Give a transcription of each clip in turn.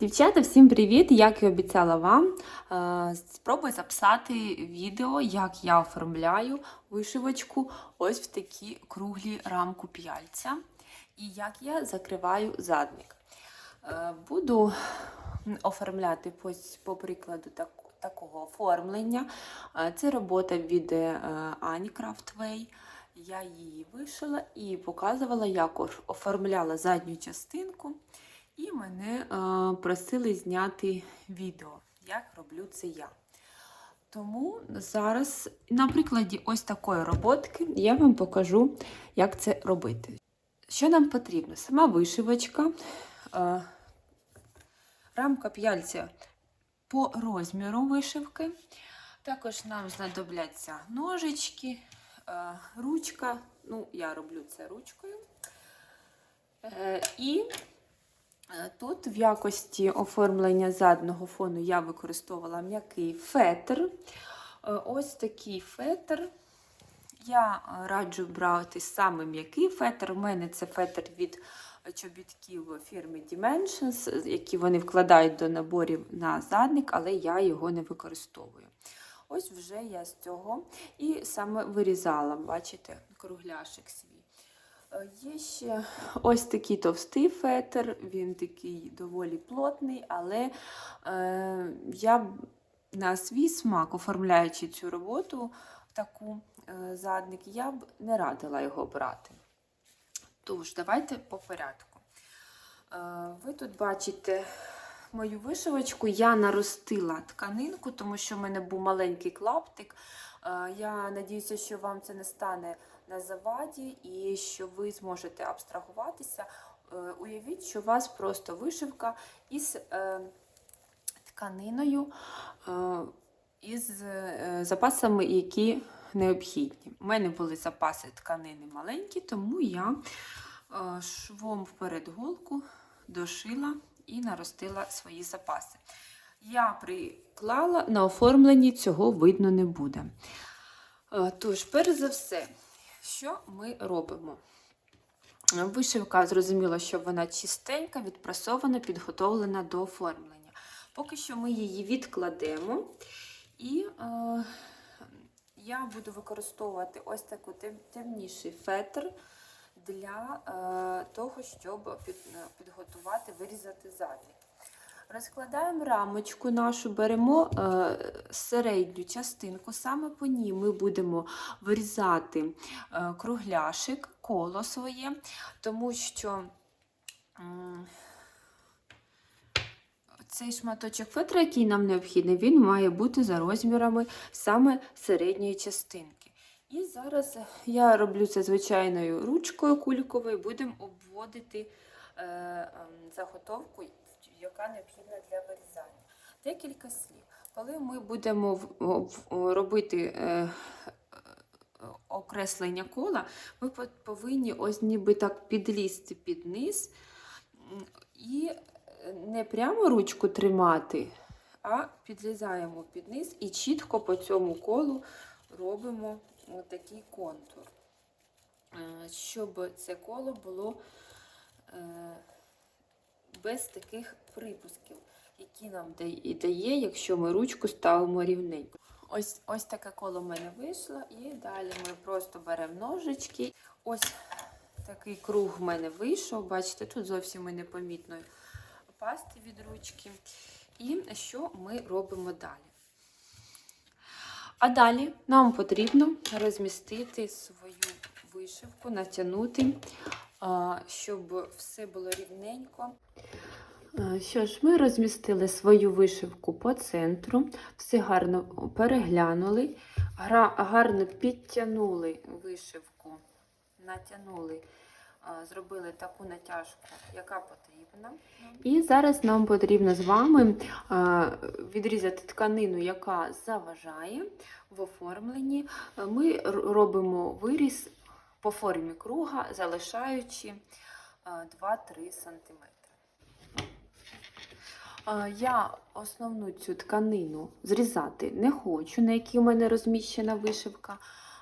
Дівчата, всім привіт! Як і обіцяла вам, е, спробую записати відео, як я оформляю вишивочку ось в такі круглі рамку п'яльця і як я закриваю задник. Е, Буду оформляти по, прикладу так, такого оформлення. Е, Це робота від Ані Крафтвей. Я її вишила і показувала, як оформляла задню частинку. І мене е, просили зняти відео, як роблю це я. Тому зараз, на прикладі ось такої роботки, я вам покажу, як це робити. Що нам потрібно? Сама вишивочка, е, рамка п'яльця по розміру вишивки. Також нам знадобляться ножички, е, ручка. Ну, я роблю це ручкою. І Тут в якості оформлення задного фону я використовувала м'який фетр. Е, Ось такий фетр. Я е, раджу брати саме м'який фетр. У мене це фетр від чобітків фірми Dimensions, які вони вкладають до наборів на задник, але я його не використовую. Ось вже я з цього і саме вирізала, бачите, кругляшик свій. Е, Є ще ось такий товстий фетр, він такий доволі плотний, але е, я на свій смак, оформляючи цю роботу, таку е, задник, я б не радила його брати. Тож, давайте по порядку. Е, ви тут бачите мою вишивочку, я наростила тканинку, тому що в мене був маленький клаптик. Е, Я надіюся, що вам це не стане на заваді і що ви зможете абстрагуватися. Е, Уявіть, що у вас просто вишивка із е, тканиною, е, із запасами, які необхідні. У мене були запаси тканини маленькі, тому я швом вперед голку дошила і наростила свої запаси. Я приклала на оформленні цього видно не буде. Тож, перш за все, що ми робимо? Вишивка, зрозуміло, що вона чистенька, відпрасована, підготовлена до оформлення. Поки що ми її відкладемо. І е, я буду використовувати ось такий темніший фетр для е, того, щоб під, е, підготувати, вирізати задник. Розкладаємо рамочку нашу, беремо е, середню частинку, саме по ній ми будемо вирізати е, кругляшик, коло своє, тому що м, цей шматочок фетра, який нам необхідний, він має бути за розмірами саме середньої частинки. І зараз я роблю це звичайною ручкою кульковою, будемо обводити е, ем, заготовку, яка необхідна для вирізання. Декілька слів. Коли ми будемо робити е, е, окреслення кола, ми повинні ось ніби так підлізти під низ і не прямо ручку тримати, а підлізаємо під низ і чітко по цьому колу робимо такий контур, Е, щоб це коло було е, без таких припусків, які нам дає, якщо ми ручку ставимо рівненько. Ось, ось таке коло в мене вийшло, і далі ми просто беремо ножички. Ось такий круг в мене вийшов. Бачите, тут зовсім і непомітно пасти від ручки. І що ми робимо далі? А далі нам потрібно розмістити свою вишивку, натягнути, щоб все було рівненько. Що ж, ми розмістили свою вишивку по центру, все гарно переглянули, гарно підтягнули вишивку, натягнули, зробили таку натяжку, яка потрібна. І зараз нам потрібно з вами відрізати тканину, яка заважає в оформленні. Ми робимо виріз по формі круга, залишаючи е, 2-3 см. Е, Я основну цю тканину зрізати не хочу, на якій у мене розміщена вишивка,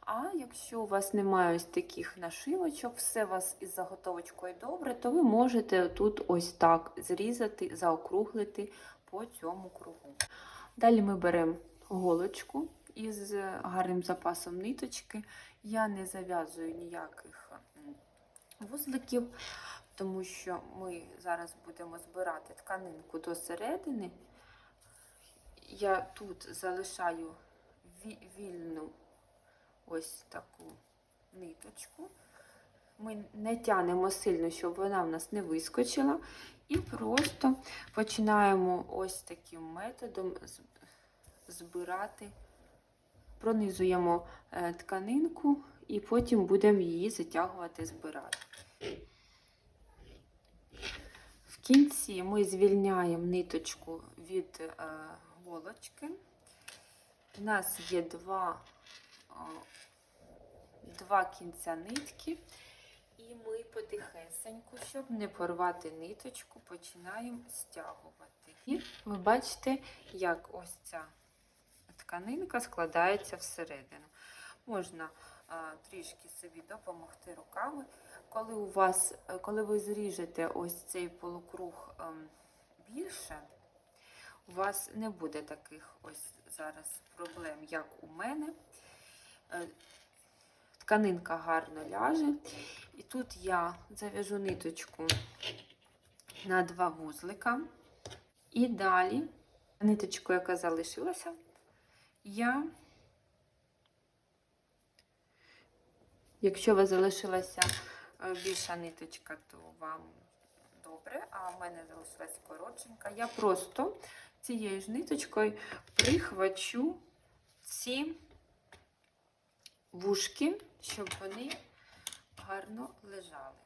А якщо у вас немає ось таких нашивочок, все у вас із заготовочкою добре, то ви можете тут ось так зрізати, заокруглити по цьому кругу. Далі ми беремо голочку із гарним запасом ниточки. Я не зав'язую ніяких вузликів, тому що ми зараз будемо збирати тканинку до середини. Я тут залишаю вільну ось таку ниточку. Ми не тянемо сильно, щоб вона в нас не вискочила. І просто починаємо ось таким методом збирати, пронизуємо е, тканинку і потім будемо її затягувати, збирати. В кінці ми звільняємо ниточку від е, голочки. У нас є два, два кінця нитки, і ми потихесеньку, щоб не порвати ниточку, починаємо стягувати. І ви бачите, як ось ця тканинка складається всередину. Можна а, трішки собі допомогти руками. Коли у вас, е, коли ви зріжете ось цей полукруг ем, більше, у вас не буде таких ось зараз проблем, як у мене. Е, Тканинка гарно ляже. І тут я зав'яжу ниточку на два вузлика. І далі ниточку, яка залишилася, я, якщо у вас залишилася е, більша ниточка, то вам добре, а в мене залишилась коротшенька. Я просто цією ж ниточкою прихвачу ці вушки, щоб вони гарно лежали.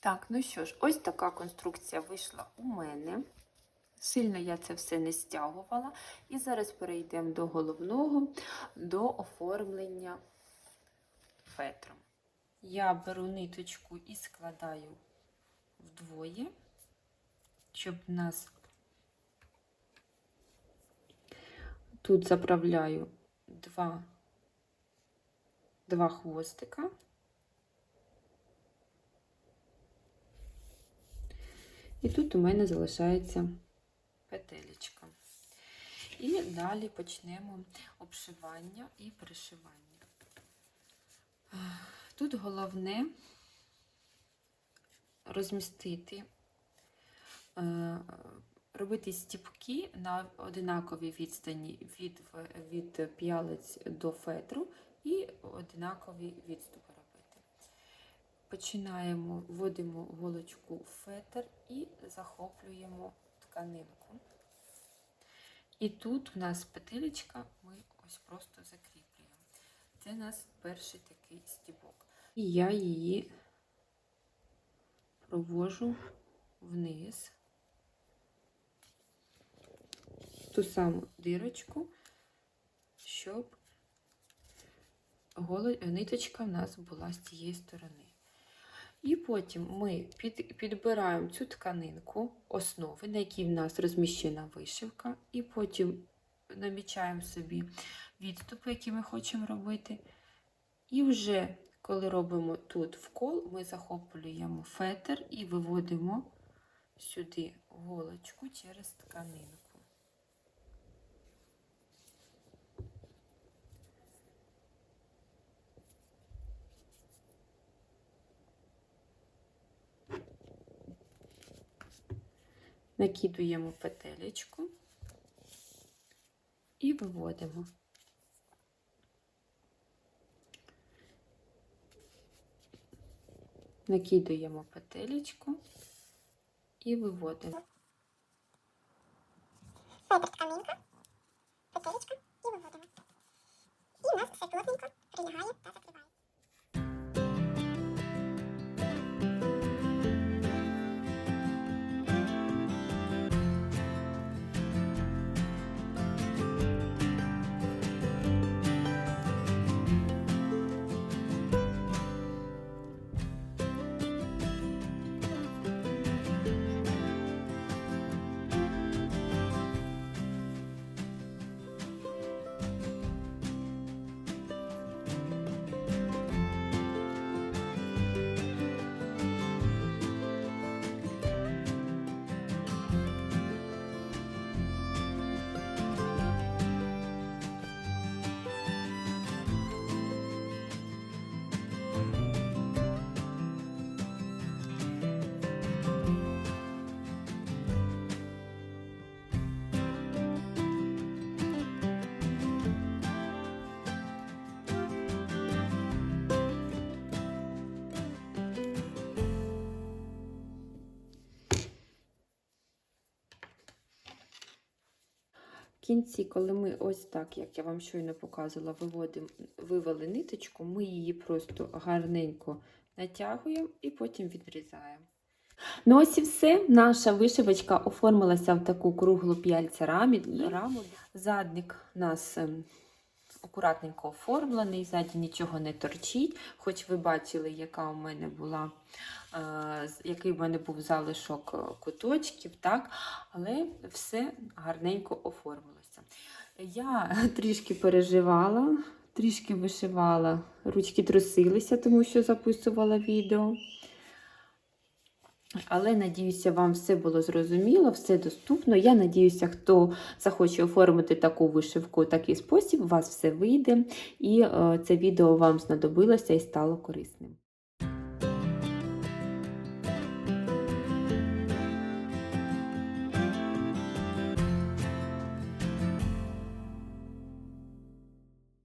Так, ну що ж, ось така конструкція вийшла у мене. Сильно я це все не стягувала. І зараз перейдемо до головного, до оформлення фетром. Я беру ниточку і складаю вдвоє, щоб у нас тут заправляю два, два хвостика. І тут у мене залишається петелечка. І далі почнемо обшивання і пришивання. Тут головне розмістити, е, робити стіпки на одинаковій відстані від, від п'ялиць до фетру і одинакові відступи робити. Починаємо, вводимо голочку в фетр і захоплюємо тканинку. І тут у нас петелечка, ми ось просто закріплюємо. Це у нас перший такий стібок. І я її провожу вниз, ту саму дирочку, щоб ниточка в нас була з цієї сторони. І потім ми під, підбираємо цю тканинку основи, на якій в нас розміщена вишивка, і потім намічаємо собі відступи, які ми хочемо робити. І вже коли робимо тут вкол, ми захоплюємо фетр і виводимо сюди голочку через тканинку. Накидуємо петелечку і виводимо. Накидуємо петелечку і виводимо. Фетр тканинка, петелечка і виводимо. І у нас все плотненько прилягає та закриває. Кінці, коли ми ось так, як я вам щойно показувала, виводимо, вивели ниточку, ми її просто гарненько натягуємо і потім відрізаємо. Ну ось і все. Наша вишивочка оформилася в таку круглу п'яльця раму. Задник у нас ем, акуратненько оформлений, ззаді нічого не торчить. Хоч ви бачили, яка у мене була, е, який в мене був залишок е, куточків, так? але все гарненько оформилося. Я трішки переживала, трішки вишивала, ручки трусилися, тому що записувала відео. Але надіюся, вам все було зрозуміло, все доступно. Я надіюся, хто захоче оформити таку вишивку такий спосіб, у вас все вийде, і е, це відео вам знадобилося і стало корисним.